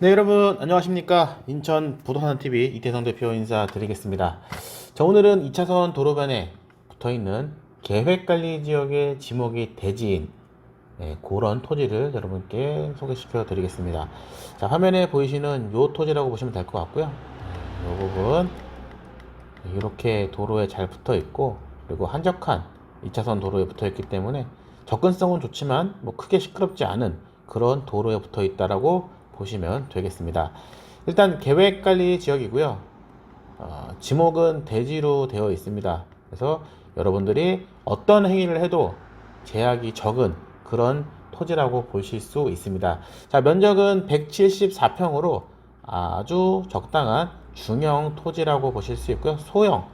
네 여러분 안녕하십니까? 인천 부동산TV 이태성 대표 인사드리겠습니다. 자 오늘은 2차선 도로변에 붙어있는 계획관리 지역의 지목이 대지인 네, 그런 토지를 여러분께 소개시켜 드리겠습니다. 자 화면에 보이시는 요 토지라고 보시면 될 것 같고요. 네, 요 부분 이렇게 도로에 잘 붙어 있고 그리고 한적한 2차선 도로에 붙어 있기 때문에 접근성은 좋지만 뭐 크게 시끄럽지 않은 그런 도로에 붙어 있다라고 보시면 되겠습니다. 일단 계획관리 지역이고요. 어, 지목은 대지로 되어 있습니다. 그래서 여러분들이 어떤 행위를 해도 제약이 적은 그런 토지라고 보실 수 있습니다. 자, 면적은 174평으로 아주 적당한 중형 토지라고 보실 수 있고요. 소형,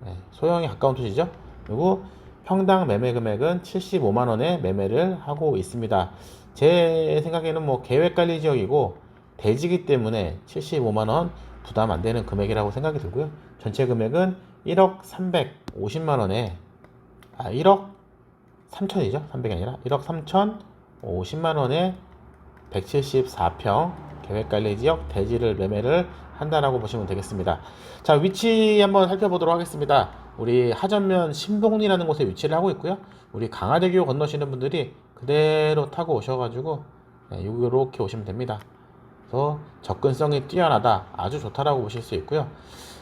네, 소형에 가까운 토지죠. 그리고 평당 매매 금액은 75만 원에 매매를 하고 있습니다. 제 생각에는 뭐 계획 관리 지역이고 대지기 때문에 75만 원 부담 안 되는 금액이라고 생각이 들고요. 전체 금액은 1억 350만 원에 아 1억 3천이죠. 300이 아니라 1억 3천 50만 원에 174평 계획관리 지역 대지를 매매를 한다라고 보시면 되겠습니다. 자 위치 한번 살펴보도록 하겠습니다. 우리 하전면 신봉리라는 곳에 위치를 하고 있고요. 우리 강화대교 건너시는 분들이 그대로 타고 오셔가지고 네, 이렇게 오시면 됩니다. 그래서 접근성이 뛰어나다, 아주 좋다라고 보실 수 있고요.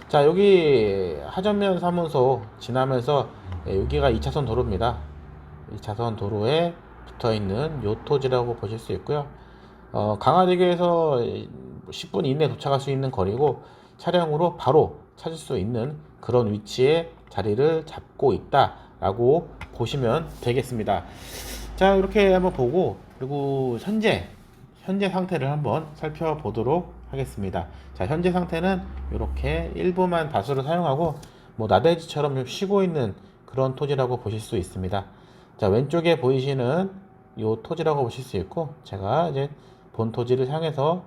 자 여기 하전면 사무소 지나면서 네, 여기가 2차선 도로입니다. 2차선 도로에 붙어 있는 요토지라고 보실 수 있고요. 어, 강화대교에서 10분 이내에 도착할 수 있는 거리고 차량으로 바로 찾을 수 있는 그런 위치에 자리를 잡고 있다라고 보시면 되겠습니다. 자 이렇게 한번 보고 그리고 현재 현재 상태를 한번 살펴보도록 하겠습니다. 자 현재 상태는 이렇게 일부만 다수를 사용하고 뭐 나대지처럼 좀 쉬고 있는 그런 토지라고 보실 수 있습니다. 자 왼쪽에 보이시는 이 토지라고 보실 수 있고 제가 이제 본 토지를 향해서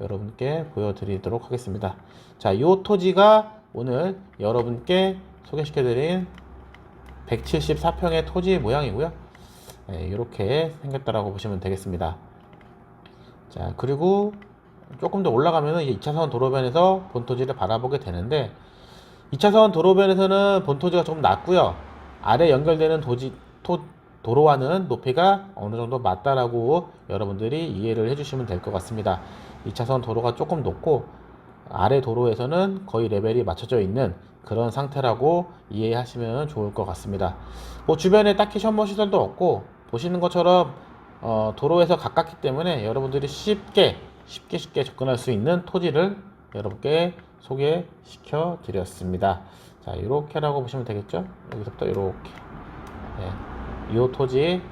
여러분께 보여드리도록 하겠습니다. 자, 이 토지가 오늘 여러분께 소개시켜드린 174평의 토지 모양이고요. 네, 이렇게 생겼다라고 보시면 되겠습니다. 자, 그리고 조금 더 올라가면은 이제 2차선 도로변에서 본토지를 바라보게 되는데 2차선 도로변에서는 본토지가 조금 낮고요. 아래 연결되는 도지, 토, 도로와는 높이가 어느 정도 맞다라고 여러분들이 이해를 해주시면 될 것 같습니다. 2차선 도로가 조금 높고 아래 도로에서는 거의 레벨이 맞춰져 있는 그런 상태라고 이해하시면 좋을 것 같습니다. 뭐 주변에 딱히 셔머 시설도 없고 보시는 것처럼 어, 도로에서 가깝기 때문에 여러분들이 쉽게 쉽게 쉽게 접근할 수 있는 토지를 여러분께 소개시켜 드렸습니다. 자 이렇게라고 보시면 되겠죠? 여기서부터 이렇게 네. 이 토지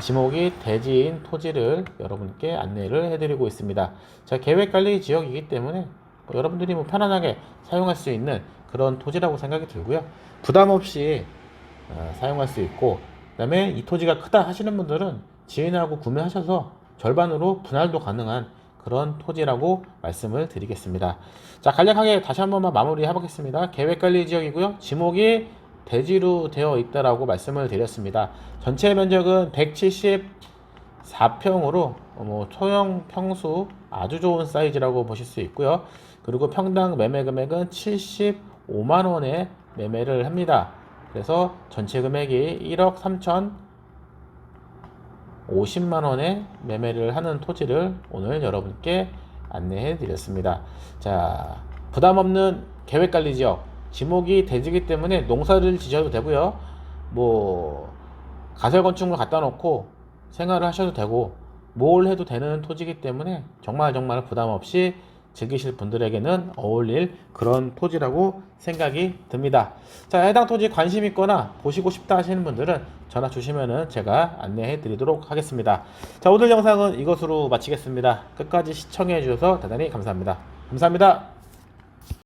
지목이 대지인 토지를 여러분께 안내를 해드리고 있습니다. 자, 계획관리 지역이기 때문에 뭐 여러분들이 뭐 편안하게 사용할 수 있는 그런 토지라고 생각이 들고요. 부담 없이 어, 사용할 수 있고, 그 다음에 이 토지가 크다 하시는 분들은 지인하고 구매하셔서 절반으로 분할도 가능한 그런 토지라고 말씀을 드리겠습니다. 자, 간략하게 다시 한 번만 마무리 해보겠습니다. 계획관리 지역이고요. 지목이 대지로 되어 있다라고 말씀을 드렸습니다. 전체 면적은 174평으로 뭐 소형 평수 아주 좋은 사이즈라고 보실 수 있고요. 그리고 평당 매매 금액은 75만 원에 매매를 합니다. 그래서 전체 금액이 1억 3천 50만 원에 매매를 하는 토지를 오늘 여러분께 안내해 드렸습니다. 자, 부담 없는 계획 관리 지역 지목이 대지기 때문에 농사를 지셔도 되고요. 뭐 가설 건축물 갖다 놓고 생활을 하셔도 되고 뭘 해도 되는 토지이기 때문에 정말 정말 부담 없이 즐기실 분들에게는 어울릴 그런 토지라고 생각이 듭니다. 자, 해당 토지 관심 있거나 보시고 싶다 하시는 분들은 전화 주시면은 제가 안내해 드리도록 하겠습니다. 자, 오늘 영상은 이것으로 마치겠습니다. 끝까지 시청해 주셔서 대단히 감사합니다. 감사합니다.